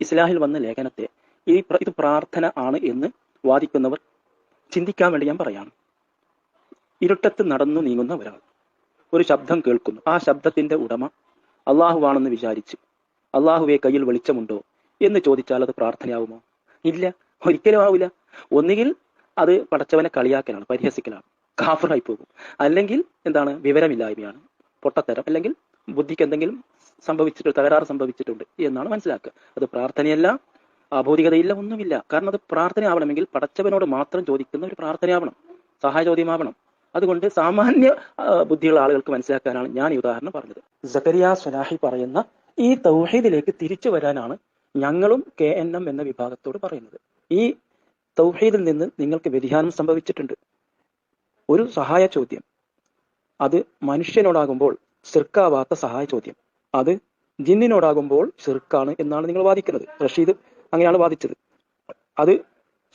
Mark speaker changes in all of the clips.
Speaker 1: ഇസ്ലാഹിൽ വന്ന ലേഖനത്തെ ഈ ഇത് പ്രാർത്ഥന ആണ് എന്ന് വാദിക്കുന്നവർ ചിന്തിക്കാൻ വേണ്ടി ഞാൻ പറയാണ്. ഇരുട്ടത്ത് നടന്നു നീങ്ങുന്ന ഒരാൾ ഒരു ശബ്ദം കേൾക്കുന്നു. ആ ശബ്ദത്തിന്റെ ഉടമ അള്ളാഹുവാണെന്ന് വിചാരിച്ച് അള്ളാഹുവെ കയ്യിൽ വെളിച്ചമുണ്ടോ എന്ന് ചോദിച്ചാൽ അത് പ്രാർത്ഥനയാവുമോ? ഇല്ല ഒരിക്കലും ആവില്ല. ഒന്നുകിൽ അത് പടച്ചവനെ കളിയാക്കലാണ് പരിഹസിക്കലാണ് കാഫറായി പോകും. അല്ലെങ്കിൽ എന്താണ് വിവരമില്ലായ്മയാണ് പൊട്ടത്തരം. അല്ലെങ്കിൽ ബുദ്ധിക്ക് എന്തെങ്കിലും സംഭവിച്ചിട്ട് തകരാറ് സംഭവിച്ചിട്ടുണ്ട് എന്നാണ് മനസ്സിലാക്കുക. അത് പ്രാർത്ഥനയല്ല അഭൗതികതയില്ല ഒന്നുമില്ല. കാരണം അത് പ്രാർത്ഥനയാവണമെങ്കിൽ പടച്ചവനോട് മാത്രം ചോദിക്കുന്ന ഒരു പ്രാർത്ഥനയാവണം സഹായ ചോദ്യമാവണം അതുകൊണ്ട് സാമാന്യ ബുദ്ധിയുള്ള ആളുകൾക്ക് മനസ്സിലാക്കാനാണ് ഞാൻ ഈ ഉദാഹരണം പറഞ്ഞത്. സക്കരിയ സലാഹി പറയുന്ന ഈ തൗഹീദിലേക്ക് തിരിച്ചു വരാനാണ് ഞങ്ങളും കെ എൻ എം എന്ന വിഭാഗത്തോട് പറയുന്നത്. ഈ തൗഹീദിൽ നിന്ന് നിങ്ങൾക്ക് വ്യതിയാനം സംഭവിച്ചിട്ടുണ്ട്. ഒരു സഹായ ചോദ്യം അത് മനുഷ്യനോടാകുമ്പോൾ സിർക്കാവാത്ത സഹായ ചോദ്യം അത് ജിന്നിനോടാകുമ്പോൾ ഷിർക്കാണ് എന്നാണ് നിങ്ങൾ വാദിക്കുന്നത്. റഷീദ് അങ്ങനെയാണ് വാദിച്ചത്. അത്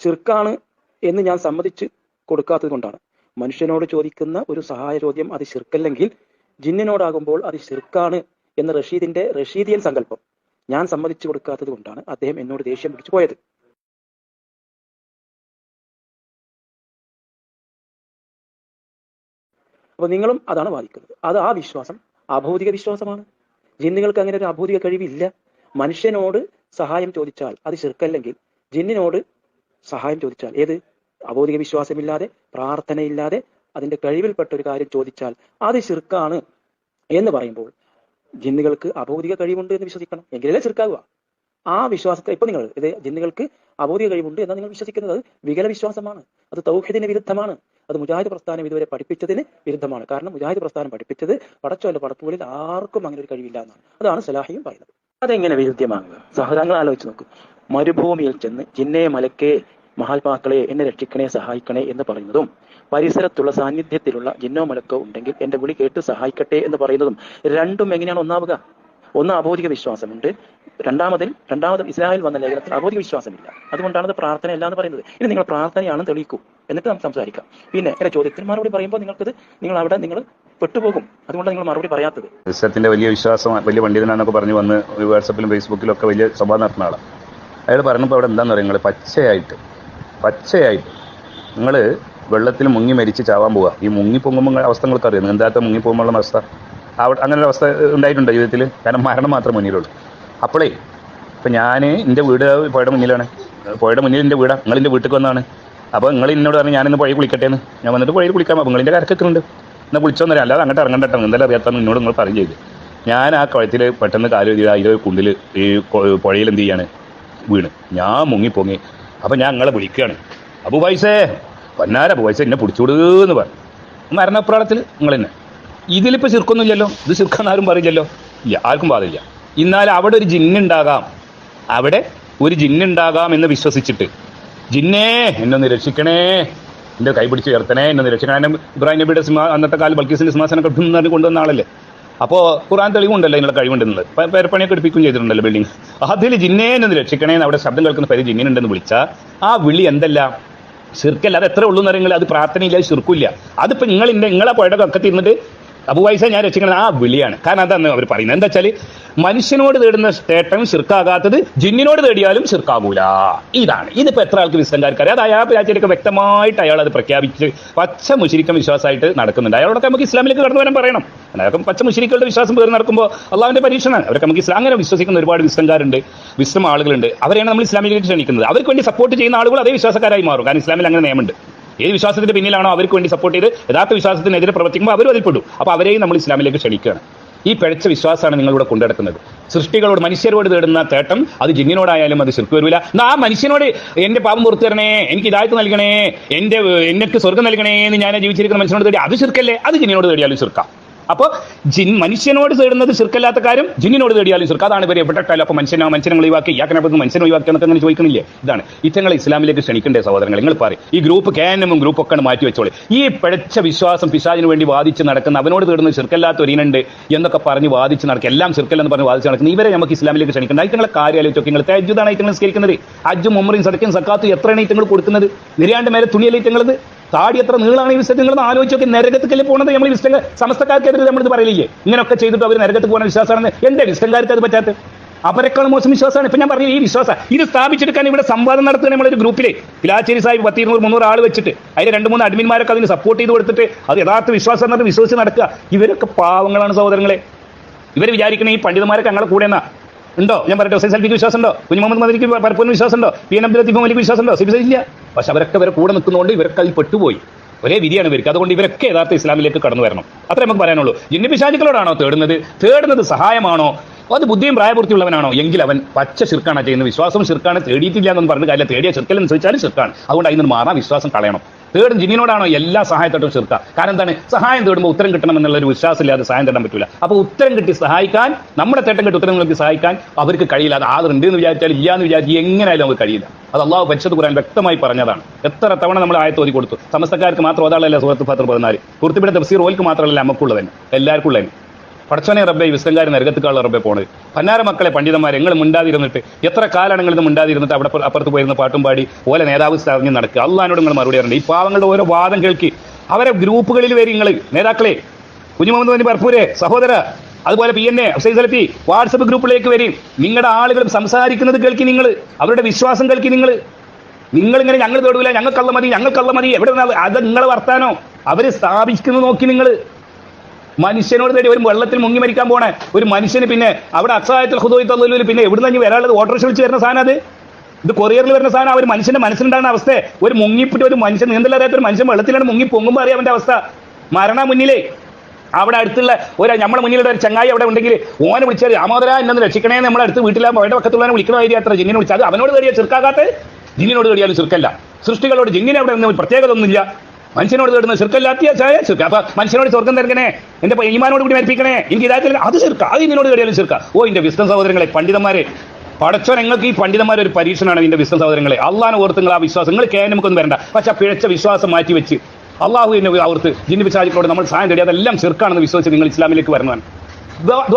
Speaker 1: ഷിർക്കാണ് എന്ന് ഞാൻ സമ്മതിച്ച് കൊടുക്കാത്തത് കൊണ്ടാണ്. മനുഷ്യനോട് ചോദിക്കുന്ന ഒരു സഹായ ചോദ്യം അത് ഷിർക്കല്ലെങ്കിൽ ജിന്നിനോടാകുമ്പോൾ അത് ഷിർക്കാണ് എന്ന റഷീദിന്റെ റഷീദിയൻ സങ്കല്പം ഞാൻ സമ്മതിച്ചു കൊടുക്കാത്തത് കൊണ്ടാണ് അദ്ദേഹം എന്നോട് ദേഷ്യം പിടിച്ചു പോയത്. അപ്പൊ നിങ്ങളും അതാണ് വാദിക്കുന്നത്. അത് ആ വിശ്വാസം അഭൗതിക വിശ്വാസമാണ്. ജിന്നുകൾക്ക് അങ്ങനെ ഒരു അഭൂതിക കഴിവില്ല. മനുഷ്യനോട് സഹായം ചോദിച്ചാൽ അത് ചെറുക്കല്ലെങ്കിൽ ജിന്നിനോട് സഹായം ചോദിച്ചാൽ ഏത്? അബോധിക വിശ്വാസമില്ലാതെ പ്രാർത്ഥനയില്ലാതെ അതിന്റെ കഴിവിൽപ്പെട്ട ഒരു കാര്യം ചോദിച്ചാൽ അത് ചെറുക്കാണ് എന്ന് പറയുമ്പോൾ ജിന്നുകൾക്ക് അബോധിക കഴിവുണ്ട് എന്ന് വിശ്വസിക്കണം. എങ്കിലല്ലേ ചെറുക്കാവുക ആ വിശ്വാസത്തെ ഇപ്പൊ നിങ്ങൾ ഇത് ജിന്നുകൾക്ക് അബോധിക കഴിവുണ്ട് എന്നാണ് നിങ്ങൾ വിശ്വസിക്കുന്നത്. അത് വികല വിശ്വാസമാണ് അത് തൗഹ്യത്തിന് വിരുദ്ധമാണ്. അത് മുജാഹിദ് പ്രസ്ഥാനം ഇതുവരെ പഠിപ്പിച്ചതിന് വിരുദ്ധമാണ്. കാരണം മുജാഹിദ് പ്രസ്ഥാനം പഠിപ്പിച്ചത് പടച്ചോല പടപ്പുകളിൽ ആർക്കും അങ്ങനെ ഒരു കഴിവില്ല എന്നാണ്. അതാണ് സലാഹിയും പറയുന്നത്. അതെങ്ങനെ വിരുദ്ധമാകുക? സഹോദരങ്ങൾ ആലോചിച്ച് നോക്കും. മരുഭൂമിയിൽ ചെന്ന് ജിന്നെ മലക്കെ മഹാത്മാക്കളെ എന്നെ രക്ഷിക്കണേ സഹായിക്കണേ എന്ന് പറയുന്നതും പരിസരത്തുള്ള സാന്നിധ്യത്തിലുള്ള ജിന്നോ മലക്കോ ഉണ്ടെങ്കിൽ എന്റെ വിളി കേട്ട് സഹായിക്കട്ടെ എന്ന് പറയുന്നതും രണ്ടും എങ്ങനെയാണ് ഒന്നാവുക? ഒന്ന് അബോധിക വിശ്വാസമുണ്ട് രണ്ടാമതിൽ രണ്ടാമത് ഇസ്രായേൽ വന്ന ലേഖനത്തിൽ അവധി വിശ്വാസമില്ല. അതുകൊണ്ടാണ് അത് പ്രാർത്ഥനയല്ല എന്ന് പറയുന്നത്. ഇനി നിങ്ങൾ പ്രാർത്ഥനയാണെന്ന് തെളിയിക്കൂ. എന്നിട്ട് നമുക്ക് സംസാരിക്കാം. പിന്നെ എന്റെ ചോദ്യത്തിന് മറുപടി പറയുമ്പോൾ നിങ്ങൾക്കത് നിങ്ങൾ അവിടെ നിങ്ങൾ പെട്ടുപോകും. അതുകൊണ്ട് നിങ്ങൾ മറുപടി പറയാത്തത്.
Speaker 2: ക്രിസ്ത്യത്തിന്റെ വലിയ വിശ്വാസം വലിയ പണ്ഡിതനാണെന്നൊക്കെ പറഞ്ഞു വന്ന് വാട്സപ്പിലും ഫേസ്ബുക്കിലും ഒക്കെ വലിയ സഭ നടത്തുന്ന ആളാണ് അയാൾ പറഞ്ഞപ്പോൾ അവിടെ എന്താന്ന് പറയുന്നത് പച്ചയായിട്ട് പച്ചയായിട്ട്. നിങ്ങൾ വെള്ളത്തിൽ മുങ്ങി മരിച്ച് ചാവാൻ പോവുക ഈ മുങ്ങി പൊങ്ങുമ്പോൾ അവസ്ഥ നിങ്ങൾക്ക് അറിയാം എന്താ മുങ്ങി പോകുമ്പോഴുള്ള അവസ്ഥ? അവിടെ അങ്ങനെ ഒരു അവസ്ഥ ഉണ്ടായിട്ടുണ്ട് ജീവിതത്തിൽ കാരണം മരണം മാത്രം മുന്നിലുള്ളൂ. അപ്പോളേ ഇപ്പം ഞാൻ എന്റെ വീട് പുഴയുടെ മുന്നിലാണ്. പുഴയുടെ മുന്നിൽ എന്റെ വീടാണ് നിങ്ങൾ എന്റെ വീട്ടിൽ വന്നാണ്. അപ്പോൾ നിങ്ങൾ എന്നോട് പറഞ്ഞു ഞാനിന്ന് പുഴയിൽ കുളിക്കട്ടെ എന്ന് ഞാൻ വന്നിട്ട് പുഴയിൽ കുളിക്കാം. അപ്പോൾ നിങ്ങളിന്റെ കരക്കൊക്കെ എന്നാൽ കുളിച്ചോന്നല്ല അല്ലാതെ അങ്ങോട്ട് ഇറങ്ങണ്ടട്ടോ. എന്തായാലും അറിയാത്ത നിന്നോട് നിങ്ങൾ പറയും ചെയ്ത്. ഞാൻ ആ കുളത്തിൽ പെട്ടെന്ന് കാൽ എഴുതി ഇരുപത് കുണ്ടിൽ ഈ പുഴയിൽ എന്ത് ചെയ്യാണ്? വീണ്. ഞാൻ മുങ്ങി പൊങ്ങി അപ്പം ഞാൻ നിങ്ങളെ വിളിക്കുകയാണ് അബു പൈസേ പന്നാര പൈസ എന്നെ പിടിച്ചുവിടുന്ന് പറഞ്ഞു. മരണപ്രാളത്തിൽ നിങ്ങൾ തന്നെ ഇതിലിപ്പോൾ ചെറുക്കൊന്നുമില്ലല്ലോ ഇത് ചെറുക്കാന്ന് ആരും പറയില്ലല്ലോ. ഇല്ല ആർക്കും പാടില്ല എന്നാൽ അവിടെ ഒരു ജിന്നുണ്ടാകാം അവിടെ ഒരു ജിന്നുണ്ടാകാം എന്ന് വിശ്വസിച്ചിട്ട്. ജിന്നേ എന്നെ ഒന്ന് രക്ഷിക്കണേ. എന്റെ കൈ പിടിച്ച് ഉയർത്തണേ എന്നെ ഒന്ന് രക്ഷിക്കണേ. ഇബ്രാഹിം നബിയുടെ സിംഹ അന്നത്തെ കാലം ബൽക്കീസിന്റെ സിംഹാസനം കെട്ടുന്ന കൊണ്ടുവന്ന ആളല്ലേ? അപ്പോൾ ഖുറാൻ തെളിവുണ്ടല്ലോ ഇതിനുള്ള കഴിവുണ്ടെന്നുള്ളത്. പ- പേരപ്പണിയൊക്കെ എടുപ്പിക്കുകയും ചെയ്തിട്ടുണ്ടല്ലോ ബിൽഡിംഗ് അതിൽ ജിന്നേ എന്ന് രക്ഷിക്കണേ എന്ന് അവിടെ ശബ്ദം കേൾക്കുന്ന പേര് ജിന്നിനുണ്ടെന്ന് വിളിച്ചാൽ ആ വിളി എന്തല്ല? ശിർക്കല്ല. അത് എത്ര ഉള്ളൂ എന്നറിയെങ്കിൽ അത് പ്രാർത്ഥനയില്ല അത് ശിർക്കില്ല. അതിപ്പോ നിങ്ങൾ ഇന്ന നിങ്ങളെ പുഴയുടെ കക്കത്തി ഇരുന്നിട്ട് അബുവൈസ ഞാൻ രക്ഷിക്കണം ആ വിളിയാണ്. കാരണം അതാണ് അവർ പറയുന്നത്. എന്താ വെച്ചാൽ മനുഷ്യനോട് തേടുന്ന തേട്ടം ശിർക്കാകാത്തത് ജിന്നിനോട് തേടിയാലും ശിർക്കാകൂല. ഇതാണ്. ഇതിപ്പോ എത്ര ആൾക്ക് വിസ്തംകാർക്ക് അറിയാം അത് അയാൾ രാജ്യത്തൊക്കെ വ്യക്തമായിട്ട് അയാൾ അത് പ്രഖ്യാപിച്ച് പച്ച മുശിരിക്കം വിശ്വാസമായിട്ട് നടക്കുന്നുണ്ട്. അയാളോടൊക്കെ നമുക്ക് ഇസ്ലാമിലേക്ക് കടന്നു വരാൻ പറയണം. അയാൾക്ക് പച്ച മുശിരിക്കളുടെ വിശ്വാസം പേര് നടക്കുമ്പോൾ അള്ളാഹുവിന്റെ പരീക്ഷണമാണ്. അവരൊക്കെ നമുക്ക് ഇസ്ലാം അങ്ങനെ വിശ്വസിക്കുന്ന ഒരുപാട് വിസ്തംകാരുണ്ട് വിസ്തം ആളുകളുണ്ട്. അവരെയാണ് നമ്മൾ ഇസ്ലാമിലേക്ക് ക്ഷണിക്കുന്നത്. അവർക്ക് വേണ്ടി സപ്പോർട്ട് ചെയ്യുന്ന ആളുകൾ അതേ വിശ്വാസക്കാരായി മാറും. കാരണം ഇസ്ലാമിൽ അങ്ങനെ നിയമമുണ്ട്. ഏത് വിശ്വാസത്തിന്റെ പിന്നിലാണോ അവർക്ക് വേണ്ടി സപ്പോർട്ട് ചെയ്ത് യഥാർത്ഥ വിശ്വാസത്തിനെതിരെ പ്രവർത്തിക്കുമ്പോൾ അവരും അതിൽപ്പെടും പെടും. അപ്പോൾ അവരെയും നമ്മൾ ഇസ്ലാമിലേക്ക് ക്ഷണിക്കുകയാണ്. ഈ പിഴച്ച വിശ്വാസമാണ് നിങ്ങളിവിടെ കൊണ്ടുനടക്കുന്നത് സൃഷ്ടികളോട് മനുഷ്യരോട് തേടുന്ന തേട്ടം അത് ജിന്നിനോടായാലും അത് ശിർക്ക് വരില്ല എന്നാ ആ മനുഷ്യനോട് എന്റെ പാപം പുറത്തു തരണേ എനിക്ക് ഇതായിട്ട് നൽകണേ എന്റെ എനിക്ക് സ്വർഗം നൽകണേ എന്ന് ഞാൻ ജീവിച്ചിരിക്കുന്ന മനുഷ്യനോട് തേടി അത് ശിർക്കല്ലേ? അത് ജിന്നിനോട് തേടിയാലും ശിർക്കാം. അപ്പോൾ ജിൻ മനുഷ്യനോട് തേടുന്നത് ശിർക്കല്ലാത്ത കാര്യം ജിന്നിനോട് തേടിയാലും ശിർക്ക്. അതാണ് ഇവരെ എവിടെട്ടാലും അപ്പോൾ മനുഷ്യനോ മനുഷ്യനെ ഒഴിവാക്കി. ഇയാക്കനെ മനുഷ്യനെ ഒഴിവാക്കി എന്നൊക്കെ അങ്ങനെ ചോദിക്കണില്ലേ ഇതാണ്. ഇത്തങ്ങളെ ഇസ്ലാമിലേക്ക് ക്ഷണിക്കേണ്ടേ സഹോദരങ്ങൾ നിങ്ങൾ പറയും. ഈ ഗ്രൂപ്പ് കേനമും ഗ്രൂപ്പ് ഒക്കെ മാറ്റി വെച്ചോളൂ. ഈ പിഴച്ച വിശ്വാസം പിശാജിന് വേണ്ടി വാദിച്ച് നടക്കുന്ന അവനോട് തേടുന്ന ശിർക്കല്ലാത്ത ഒരീനുണ്ട് എന്നൊക്കെ പറഞ്ഞ് വാദിച്ച് നടക്കുക. എല്ലാം ശിർക്കല്ലെന്ന് പറഞ്ഞ് വാദിച്ച് നടക്കുന്ന ഇവരെ നമുക്ക് ഇസ്ലാമിലേക്ക് ക്ഷണിക്കേണ്ട. ഐറ്റങ്ങളെ കാര്യം ആലോചിച്ച് നിങ്ങൾ തേജുദാണ് ഐറ്റങ്ങൾ സ്കരിക്കുന്നത് അജ്ജും ഉമ്മറിയും സടക്കും സക്കാത്തും എത്രയാണ് ഐറ്റങ്ങൾ കൊടുക്കുന്നത്? നിര്യാണ്ട് മേലെ തുണിയല്ലേ ഐറ്റങ്ങളത്? താടി എത്ര നീളാണ് ഈ വിശ്വസം നിങ്ങൾ ആലോചിച്ച് നോക്കി. നരകത്തിക്കല്ലേ പോണത്? നമ്മൾ വിശ്വ സമസ്തക്കാർക്കെതിരെ നമ്മളിത് പറയില്ലേ? ഇങ്ങനെയൊക്കെ ചെയ്തിട്ട് അവർ നരകത്ത് പോകുന്ന വിശ്വാസമാണ് എന്റെ വിശ്വംകാർക്ക് അത് പറ്റാത്ത? അവരെക്കാളും മോശം വിശ്വാസമാണ്. ഇപ്പൊ ഞാൻ പറയുന്നത് ഈ വിശ്വാസം. ഇത് സ്ഥാപിച്ചെടുക്കാൻ ഇവിടെ സംവാദം നടത്തുന്ന നമ്മളൊരു ഗ്രൂപ്പിലെ പിലാച്ചേരി സാഹിബ് പത്ത് ഇരുന്നൂറ് മുന്നൂറ് ആൾ വെച്ചിട്ട് അതിന് രണ്ട് മൂന്ന് അഡ്മിന്മാരൊക്കെ അതിന് സപ്പോർട്ട് ചെയ്ത് കൊടുത്തിട്ട് അത് യഥാർത്ഥ വിശ്വാസം എന്നിട്ട് വിശ്വസിച്ച് നടക്കുക. ഇവരൊക്കെ പാവങ്ങളാണ് സഹോദരങ്ങളെ. ഇവർ വിചാരിക്കുന്ന ഈ പണ്ഡിതന്മാരൊക്കെ ഞങ്ങളെ കൂടെ എന്നാ? ഉണ്ടോ? ഞാൻ പറയട്ടെ ഹുസൈൻ സൽഫിക്ക് വിശ്വാസം ഉണ്ടോ കുഞ്ഞു മുഹമ്മദ് മദിക്ക് പലപ്പോഴും വിശ്വാസം ഉണ്ടോ പി എൻ അബ്ദുൽ ലത്തീഫ് മലിക്ക് വിശ്വാസം ഉണ്ടോ സിബിസ് ഇല്ല. പക്ഷെ അവരൊക്കെ ഇവരെ കൂടെ നിൽക്കുന്നതുകൊണ്ട് ഇവരൊക്കെ അതിൽ പെട്ടുപോയി. ഒരേ വിധിയാണ് ഇവർക്ക്. അതുകൊണ്ട് ഇവരൊക്കെ യഥാർത്ഥ ഇസ്ലാമിലേക്ക് കടന്നു വരണം. അത്രേ നമുക്ക് പറയാനുള്ളൂ. ജിന്നി പിശാചുക്കളോടാണോ തേടുന്നത്? തേടുന്നത് സഹായമാണോ? അത് ബുദ്ധിയും പ്രായപൂർത്തിയുള്ളവനാണോ? എങ്കിൽ അവൻ പച്ച ശിർക്കാണ് ചെയ്യുന്നത്. വിശ്വാസം ശിർക്കാണ് തേടിയിട്ടില്ല എന്ന് പറഞ്ഞ കാര്യം തേടിയ ശിർക്കലെന്ന് ചോദിച്ചാലും ശിർക്കാണ്. അതുകൊണ്ട് അതിൽ നിന്ന് മാറാൻ വിശ്വാസം കളയണം തേടും ജിന്നിനോടാണോ എല്ലാ സഹായത്തോട്ടും ചെറുക്കുക. കാരണം എന്താണ്? സഹായം തേടുമ്പോൾ ഉത്തരം കിട്ടണം എന്നുള്ള ഒരു വിശ്വാസമില്ലാതെ സഹായം തേടാൻ പറ്റില്ല അപ്പോൾ ഉത്തരം കിട്ടി സഹായിക്കാൻ നമ്മുടെ തേട്ടം കിട്ടി ഉത്തരം നോക്കി സഹായിക്കാൻ അവർക്ക് കഴിയില്ല. അത് ആളുണ്ട് എന്ന് വിചാരിച്ചാൽ ഇല്ല എന്ന് വിചാരിച്ച് എങ്ങനെയായാലും അവർക്ക് കഴിയില്ല. അത് അള്ളാഹു പരിശുദ്ധ ഖുർആൻ വ്യക്തമായി പറഞ്ഞതാണ്. എത്ര തവണ നമ്മൾ ആയത്ത് ഓതി കൊടുത്തു. സമസ്തക്കാർക്ക് മാത്രം അതാളല്ല സുഹൃത്ത് ഫത്തർ പതിനാല്. കുർത്തിപ്പിടെ തഫ്സീർ ഓൽക്ക് മാത്രമല്ല നമുക്കുള്ളതന്നെ എല്ലാവർക്കും ഉള്ളത് പടച്ചോനെ റബ്ബെ വിസ്തങ്കാരി നരകത്തുക്കാളുള്ള റബ്ബെ പോണത് പന്നാര മക്കളെ പണ്ഡിതന്മാരെ നിങ്ങൾ മിണ്ടാതിരുന്നിട്ട് എത്ര കാലാണ് നിങ്ങൾ മുണ്ടാതിരുന്നിട്ട് അവിടെ അപ്പുറത്ത് പോയിരുന്ന പാട്ടും പാടി ഓലെ നേതാവ് അറിഞ്ഞ് നടക്കുക. അള്ളഹാനോട് നിങ്ങൾ മറുപടി പറയണം. ഈ പാവങ്ങളുടെ ഓരോ വാദം കേൾക്കി. അവരെ ഗ്രൂപ്പുകളിൽ വരും നിങ്ങൾ നേതാക്കളെ കുഞ്ഞുമുഹമ്മദ് വന്നി ബർഫൂരെ സഹോദര അതുപോലെ P N A Hussain Salafi WhatsApp ഗ്രൂപ്പിലേക്ക് വരും. നിങ്ങളുടെ ആളുകൾ സംസാരിക്കുന്നത് കേൾക്കി നിങ്ങൾ അവരുടെ വിശ്വാസം കേൾക്കി നിങ്ങൾ ഇങ്ങനെ ഞങ്ങൾ തൊടുവില്ല ഞങ്ങൾക്കള്ള മതി ഞങ്ങൾക്കള്ള മതി. എവിടെ നിന്നാൽ അത് നിങ്ങളെ വർത്താനോ? അവർ സ്ഥാപിക്കുന്നത് നോക്കി നിങ്ങൾ മനുഷ്യനോട് തേടി ഒരു വെള്ളത്തിൽ മുങ്ങി മരിക്കാൻ പോണേ. ഒരു മനുഷ്യന് പിന്നെ അവിടെ അസഹായത്തിൽ ഹുദോയി തള്ളൂൽ പിന്നെ എവിടെ നിന്ന് വരാനുള്ളത്? ഓട്ടോറിക്ഷ വിളിച്ച് വരുന്ന സാധനം അത്? ഇത് കൊറിയറിൽ വരുന്ന സാധനം ഒരു മനുഷ്യന്റെ മനസ്സിലുണ്ടാകുന്ന അവസ്ഥ. ഒരു മുങ്ങിപ്പിട്ട് ഒരു മനുഷ്യൻ നീന്തൽ അറിയാത്ത ഒരു മനുഷ്യൻ വെള്ളത്തിലാണ് മുങ്ങി പൊങ്ങുമ്പോൾ അറിയാം അവന്റെ അവസ്ഥ. മരണ മുന്നിലേ. അവിടെ അടുത്തുള്ള ഒരു നമ്മുടെ മുന്നിലുള്ള ഒരു ചങ്ങായി അവിടെ ഉണ്ടെങ്കിൽ ഓനെ വിളിച്ചാൽ രാമോദര എന്നെ രക്ഷിക്കണേ നമ്മുടെ അടുത്ത് വീട്ടിലാകുമ്പോൾ അവരുടെ പക്കത്തുള്ളവനെ വിളിക്കണ? കാര്യം അത്ര ജിന്നിനെ വിളിച്ചാൽ അവനോട് തേടിയാൽ ചെറുക്കാകാത്ത ജിന്നിനോട് കയറിയാലും ചെറുക്കല്ല. സൃഷ്ടികളോട് ജിന്നിനെ അവിടെ പ്രത്യേകത ഒന്നുമില്ല. മനുഷ്യനോട് തേടുന്ന ചെറുക്കല്ലാത്തിയ ചായ ചെറുക്ക അപ്പൊ മനുഷ്യനോട് സ്വർഗം തരക്കണേ എന്റെ ഈമാനോട് കൂടി മരിപ്പിക്കണേ. എനിക്ക് ഇതായിട്ട് അത് ചെറുക്ക അത് ഇതിനോട് തേടിയാലും ചെറുക്ക ഓ എന്റെ വിസ്തം സഹോദരങ്ങളെ പണ്ഡിതന്മാരെ. പടച്ചോ നിങ്ങൾക്ക് ഈ പണ്ഡിതന്മാർ ഒരു പരീക്ഷണമാണ് നിന്റെ വിശ്വ സഹോദരങ്ങളെ. അള്ളാഹാനെ ഓർത്ത് നിങ്ങൾ ആ വിശ്വാസം. നിങ്ങൾ കേ നമുക്കൊന്നും വരണ്ട. പക്ഷെ പിഴച്ച വിശ്വാസം മാറ്റി വെച്ച് അള്ളാഹു എന്നെ ഓർത്ത് ജിന്നി നമ്മൾ സഹായം തേടി അതെല്ലാം ചെറുക്കാണെന്ന് വിശ്വസിച്ച് നിങ്ങൾ ഇസ്ലാമിലേക്ക് വരുന്നതാണ്.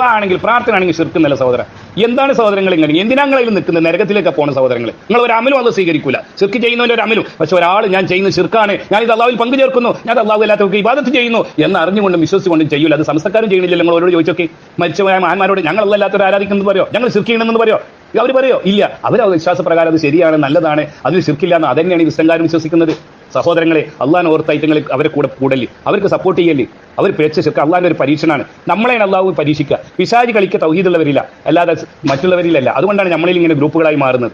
Speaker 2: ആണെങ്കിൽ പ്രാർത്ഥന ആണെങ്കിൽ ചെറുക്കുന്നില്ല സഹോദരൻ. എന്താണ് സഹോദരങ്ങൾ ഇങ്ങനെ? എന്തിനാങ്ങളിൽ നിൽക്കുന്നത്? നരകത്തിലേക്ക് പോണ സഹോദരങ്ങൾ. നിങ്ങൾ ഒരു അമലും അത് സ്വീകരിക്കൂല. ശിർക്ക് ചെയ്യുന്നവന്റെ ഒരു അമലും. പക്ഷെ ഒരാൾ ഞാൻ ചെയ്യുന്ന ശിർക്കാണ്. ഞാൻ ഇത് അള്ളാവിൽ പങ്കു ചേർക്കുന്നു ഞാൻ അള്ളാഹു ഇല്ലാത്തവർക്ക് ഇബാദത്ത് ചെയ്യുന്നു എന്ന് അറിഞ്ഞുകൊണ്ടും വിശ്വസിച്ചുകൊണ്ടും ചെയ്യൂല. അത് സംസ്കാരം ചെയ്യുന്നില്ല നിങ്ങൾ ഓരോട് ചോദിച്ചോക്കെ. മരിച്ചവരായ ആന്മാരോട് ഞങ്ങൾ അല്ലാത്തവർ ആരാധിക്കുന്നത് പറയോ? ഞങ്ങൾ ശിർക്ക് ചെയ്യണമെന്ന് പറയോ? അവർ പറയോ? ഇല്ല. അവർ വിശ്വാസപ്രകാരം അത് ശരിയാണ് നല്ലതാണ്. അതിൽ ശിർക്കില്ല എന്ന് അതന്നെയാണ് ഈ വിശ്വസിക്കുന്നത്. സഹോദരങ്ങളെ അള്ളാഹാൻ നിങ്ങൾ അവരെ കൂടെ കൂടൽ. അവർക്ക് സപ്പോർട്ട് ചെയ്യൽ. അവർ പിഴച്ച ശിർക്ക്. അള്ളാഹിന്റെ ഒരു പരീക്ഷണമാണ് നമ്മളെയാണ് അള്ളാഹു പരീക്ഷിക്കുക പിശാജി കളിക്ക് തൗഹീദുള്ളവരില്ല. അല്ലാതെ മറ്റുള്ളവരിലല്ല അതുകൊണ്ടാണ് നമ്മളിൽ ഇങ്ങനെ ഗ്രൂപ്പുകളായി മാറുന്നത്.